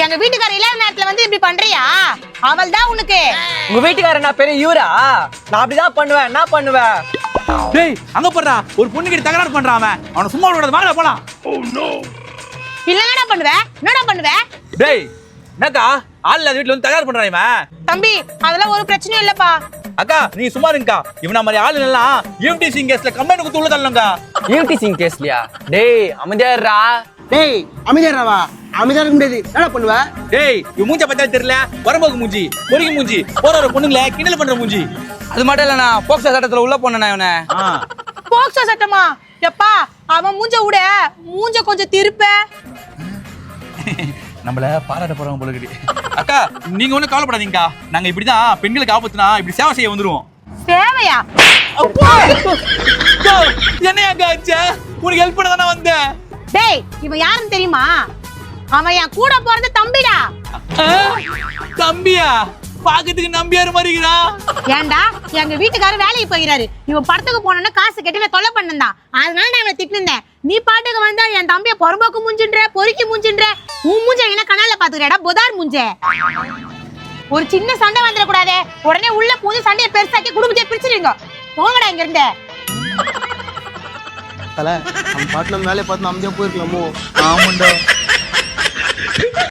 எங்க வீட்டுக்கார இல்லாத நேரத்துல வந்து இப்படி பண்றியா? அவள் தான் உனக்கு. உங்க வீட்டுக்காரர் நான் பெரிய இவரா? நான் அப்படிதான் பண்ணுவேன். என்ன பண்ணுவேன்? டேய் அங்க போடுறா ஒரு பொண்ணு கிட்ட தகராறு பண்றான் அவன். அவனை சும்மா விடாத. வாங்கடா போலாம். இல்ல என்னடா பண்ணுவ? என்னடா பண்ணுவ? டேய் என்னக்கா? ஆள் இல்லாத வீட்டுல வந்து தகராறு பண்றான் இவன். தம்பி அதெல்லாம் ஒரு பிரச்சனையும் இல்லப்பா. அக்கா நீ சும்மா இருங்கக்கா. இவன மாதிரி ஆள் எல்லாம் யூடிசி கேஸ்ல கம்பெனி குத்து உள்ள தள்ளலங்கா யூடி சிங் கேஸ்லியா டேய் அமைதியாடுறா டேய் அமைதியாடுறா அமைதியா இருக்க முடியாது. என்ன பண்ணுவ? டேய் இவன் மூஞ்ச பத்தா தெரியல. வரம்போக்கு மூஞ்சி பொறுக்கி மூஞ்சி போற ஒரு பொண்ணுங்கள கிண்டல் பண்ற மூஞ்சி. அது மட்டும் இல்லண்ணா போக்சோ சட்டத்துல உள்ள போனேண்ணா இவனை. போக்சோ சட்டமா? எப்பா அவன் மூஞ்ச விட மூஞ்ச கொஞ்சம் திருப்ப. நம்மள பாராட்ட போறவங்க போல இருக்கு. அக்கா நீங்க ஒண்ணும் கவலைப்படாதீங்கக்கா. நாங்க இப்படிதான் பெண்களுக்கு ஆபத்துனா இப்படி சேவை செய்ய வந்துருவோம். சேவையா? என்ன அக்கா ஆச்சு? உனக்கு ஹெல்ப் பண்ண தானே வந்தேன். டேய் இவன் யாருன்னு தெரியுமா? அவன் என் கூட பிறந்த தம்பிடா? தம்பியா? பாக்கிறதுக்கு நம்பியாரு மாதிரி இருக்கிறான் ஏன்டா? எங்க வீட்டுக்காரர் வேலைக்கு போகிறாரு இவன் படத்துக்கு போனோன்னா காசு கட்டி நான் தொல்லை பண்ணந்தான். அதனால நான் இவனை திட்டினேன் நீ பாட்டுக்கு வந்தா என் தம்பிய புறம்போக்கு மூஞ்சின்ற பொறுக்கி மூஞ்சின்ற உன் மூஞ்ச என்ன கனால பாத்துக்கிறடா புதார் மூஞ்ச. ஒரு சின்ன சண்டை வந்துடக்கூடாதே உடனே உள்ள பூந்து சண்டையை பெருசாக்கி குடும்பத்தை பிரிச்சிருங்க போங்கடா இங்க இருந்து தல நம்ம பாட்டு நம்ம வேலையை பார்த்து அமைதியா போயிருக்கலாமோ? ஆமாண்டா.